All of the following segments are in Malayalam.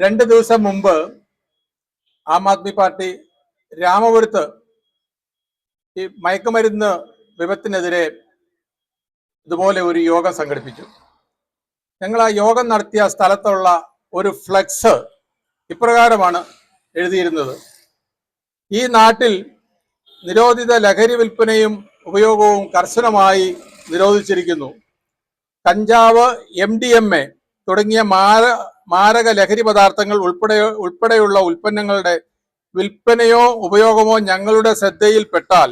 രണ്ട് ദിവസം മുമ്പ് ആം ആദ്മി പാർട്ടി രാമപുരത്ത് ഈ മയക്കുമരുന്ന് വിപത്തിനെതിരെ ഇതുപോലെ ഒരു യോഗം സംഘടിപ്പിച്ചു. ഞങ്ങൾ ആ യോഗം നടത്തിയ സ്ഥലത്തുള്ള ഒരു ഫ്ലെക്സ് ഇപ്രകാരമാണ് എഴുതിയിരുന്നത്. ഈ നാട്ടിൽ നിരോധിത ലഹരി വിൽപ്പനയും ഉപയോഗവും കർശനമായി നിരോധിച്ചിരിക്കുന്നു. കഞ്ചാവ് എം ഡി എം എ തുടങ്ങിയ മാര മാരക ലഹരി പദാർത്ഥങ്ങൾ ഉൾപ്പെടെ ഉൾപ്പെടെയുള്ള ഉൽപ്പന്നങ്ങളുടെ വിൽപ്പനയോ ഉപയോഗമോ ഞങ്ങളുടെ ശ്രദ്ധയിൽപ്പെട്ടാൽ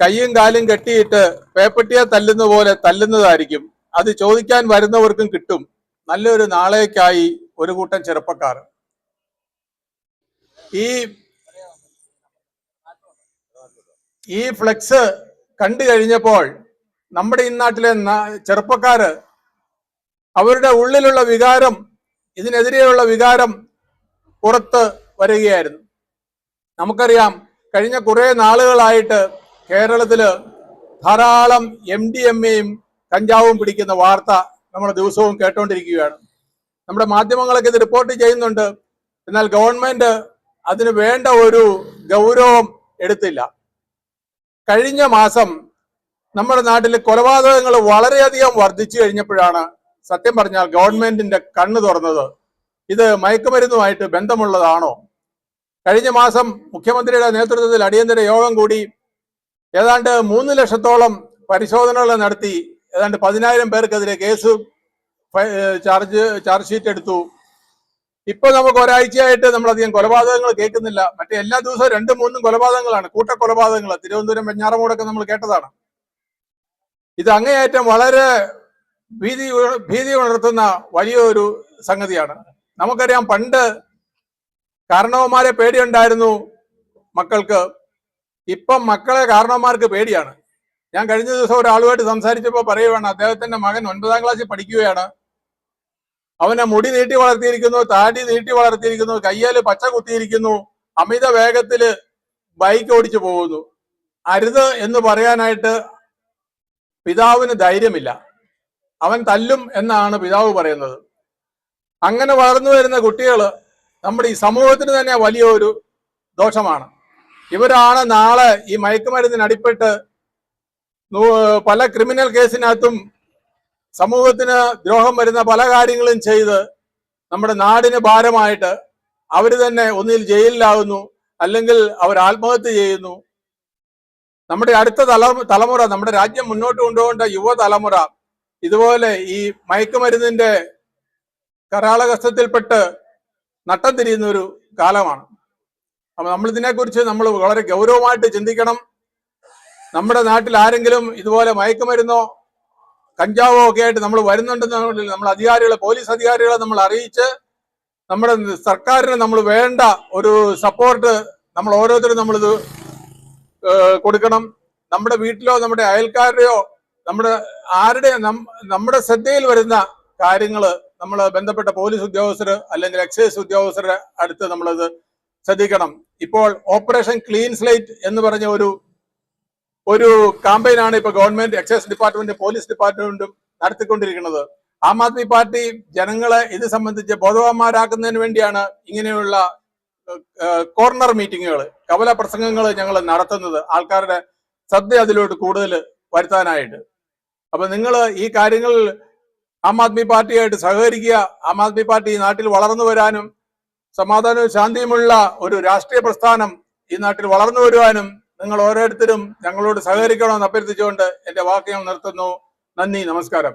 കയ്യും കാലും കെട്ടിയിട്ട് പേപ്പട്ടിയെ തല്ലുന്ന പോലെ തല്ലുന്നതായിരിക്കും. അത് ചോദിക്കാൻ വരുന്നവർക്കും കിട്ടും. നല്ലൊരു നാളേക്കായി ഒരു കൂട്ടം ചെറുപ്പക്കാർ. ഈ ഈ ഫ്ലെക്സ് കണ്ടു കഴിഞ്ഞപ്പോൾ നമ്മുടെ ഈ നാട്ടിലെ ചെറുപ്പക്കാര് അവരുടെ ഉള്ളിലുള്ള വികാരം ഇതിനെതിരെയുള്ള വികാരം പുറത്ത് വരികയായിരുന്നു. നമുക്കറിയാം കഴിഞ്ഞ കുറെ നാളുകളായിട്ട് കേരളത്തിൽ ധാരാളം എം ഡി എം എയും കഞ്ചാവും പിടിക്കുന്ന വാർത്ത നമ്മൾ ദിവസവും കേട്ടോണ്ടിരിക്കുകയാണ്. നമ്മുടെ മാധ്യമങ്ങളൊക്കെ ഇത് റിപ്പോർട്ട് ചെയ്യുന്നുണ്ട്. എന്നാൽ ഗവൺമെന്റ് അതിന് വേണ്ട ഒരു ഗൗരവം എടുത്തില്ല. കഴിഞ്ഞ മാസം നമ്മുടെ നാട്ടിൽ കൊലപാതകങ്ങൾ വളരെയധികം വർദ്ധിച്ചു കഴിഞ്ഞപ്പോഴാണ് സത്യം പറഞ്ഞാൽ ഗവൺമെന്റിന്റെ കണ്ണ് തുറന്നത് ഇത് മയക്കുമരുന്നുമായിട്ട് ബന്ധമുള്ളതാണോ? കഴിഞ്ഞ മാസം മുഖ്യമന്ത്രിയുടെ നേതൃത്വത്തിൽ അടിയന്തര യോഗം കൂടി ഏതാണ്ട് മൂന്ന് ലക്ഷത്തോളം പരിശോധനകൾ നടത്തി ഏതാണ്ട് പതിനായിരം പേർക്കെതിരെ കേസ് ചാർജ് ചാർജ് ഷീറ്റ് എടുത്തു. ഇപ്പൊ നമുക്ക് ഒരാഴ്ചയായിട്ട് നമ്മളധികം കൊലപാതകങ്ങൾ കേൾക്കുന്നില്ല. മറ്റേ എല്ലാ ദിവസവും രണ്ടും മൂന്നും കൊലപാതകങ്ങളാണ്. കൂട്ട കൊലപാതകങ്ങൾ തിരുവനന്തപുരം വെഞ്ഞാറമൂടൊക്കെ നമ്മൾ കേട്ടതാണ്. ഇത് അങ്ങേയറ്റം വളരെ ഭീതി ഭീതി ഉണർത്തുന്ന വലിയൊരു സംഗതിയാണ്. നമുക്കറിയാം പണ്ട് കാരണവന്മാരെ പേടിയുണ്ടായിരുന്നു മക്കൾക്ക്. ഇപ്പം മക്കളെ കാരണവന്മാർക്ക് പേടിയാണ്. ഞാൻ കഴിഞ്ഞ ദിവസം ഒരാളുമായിട്ട് സംസാരിച്ചപ്പോൾ പറയുവാണ് അദ്ദേഹത്തിന്റെ മകൻ ഒൻപതാം ക്ലാസ്സിൽ പഠിക്കുകയാണ്. അവനെ മുടി നീട്ടി വളർത്തിയിരിക്കുന്നു താടി നീട്ടി വളർത്തിയിരിക്കുന്നു കയ്യേൽ പച്ച കുത്തിയിരിക്കുന്നു അമിത വേഗത്തിൽ ബൈക്ക് ഓടിച്ചു പോകുന്നു. അരുത് എന്ന് പറയാനായിട്ട് പിതാവിന് ധൈര്യമില്ല. അവൻ തല്ലും എന്നാണ് പിതാവ് പറയുന്നത്. അങ്ങനെ വളർന്നു വരുന്ന കുട്ടികൾ നമ്മുടെ ഈ സമൂഹത്തിന് തന്നെ വലിയൊരു ദോഷമാണ്. ഇവരാണ് നാളെ ഈ മയക്കുമരുന്നിന് അടിപ്പെട്ട് പല ക്രിമിനൽ കേസിനകത്തും സമൂഹത്തിന് ദ്രോഹം വരുന്ന പല കാര്യങ്ങളും ചെയ്ത് നമ്മുടെ നാടിന് ഭാരമായിട്ട് അവർ തന്നെ ഒന്നിൽ ജയിലിലാകുന്നു അല്ലെങ്കിൽ അവർ ആത്മഹത്യ ചെയ്യുന്നു. നമ്മുടെ അടുത്ത തല തലമുറ നമ്മുടെ രാജ്യം മുന്നോട്ട് കൊണ്ടുപോകേണ്ട യുവതലമുറ ഇതുപോലെ ഈ മയക്കുമരുന്നിന്റെ കരാളകസ്ഥത്തിൽപ്പെട്ട് നട്ടം തിരിയുന്ന ഒരു കാലമാണ്. അപ്പൊ നമ്മൾ ഇതിനെക്കുറിച്ച് നമ്മൾ വളരെ ഗൗരവമായിട്ട് ചിന്തിക്കണം. നമ്മുടെ നാട്ടിൽ ആരെങ്കിലും ഇതുപോലെ മയക്കുമരുന്നോ കഞ്ചാവോ ഒക്കെ ആയിട്ട് നമ്മൾ വരുന്നുണ്ടെന്ന് നമ്മൾ അധികാരികളെ പോലീസ് അധികാരികളെ നമ്മൾ അറിയിച്ച് നമ്മുടെ സർക്കാരിന് നമ്മൾ വേണ്ട ഒരു സപ്പോർട്ട് നമ്മൾ ഓരോരുത്തരും നമ്മളിത് കൊടുക്കണം. നമ്മുടെ വീട്ടിലോ നമ്മുടെ അയൽക്കാരുടെയോ നമ്മുടെ ആരുടെ നമ്മുടെ ശ്രദ്ധയിൽ വരുന്ന കാര്യങ്ങൾ നമ്മൾ ബന്ധപ്പെട്ട പോലീസ് ഉദ്യോഗസ്ഥർ അല്ലെങ്കിൽ എക്സൈസ് ഉദ്യോഗസ്ഥരുടെ അടുത്ത് നമ്മളത് ശ്രദ്ധിക്കണം. ഇപ്പോൾ ഓപ്പറേഷൻ ക്ലീൻ സ്ലൈറ്റ് എന്ന് പറഞ്ഞ ഒരു ഒരു കാമ്പയിനാണ് ഇപ്പൊ ഗവൺമെന്റ് എക്സൈസ് ഡിപ്പാർട്ട്മെന്റ് പോലീസ് ഡിപ്പാർട്ട്മെന്റും നടത്തിക്കൊണ്ടിരിക്കുന്നത്. ആം ആദ്മി പാർട്ടി ജനങ്ങളെ ഇത് സംബന്ധിച്ച് ബോധവാന്മാരാക്കുന്നതിന് വേണ്ടിയാണ് ഇങ്ങനെയുള്ള കോർണർ മീറ്റിങ്ങുകൾ കവല പ്രസംഗങ്ങൾ ഞങ്ങൾ നടത്തുന്നത്. ആൾക്കാരുടെ ശ്രദ്ധ അതിലോട്ട് കൂടുതൽ വരുത്താനായിട്ട്. അപ്പൊ നിങ്ങൾ ഈ കാര്യങ്ങൾ ആം ആദ്മി പാർട്ടിയായിട്ട് സഹകരിക്കുക ആം ആദ്മി പാർട്ടി ഈ നാട്ടിൽ വളർന്നു വരാനും സമാധാനവും ശാന്തിയുമുള്ള ഒരു രാഷ്ട്രീയ പ്രസ്ഥാനം ഈ നാട്ടിൽ വളർന്നു വരുവാനും നിങ്ങൾ ഓരോരുത്തരും ഞങ്ങളോട് സഹകരിക്കണമെന്ന് അഭ്യർത്ഥിച്ചുകൊണ്ട് എന്റെ വാക്ക് ഞാൻ നിർത്തുന്നു. നന്ദി നമസ്കാരം.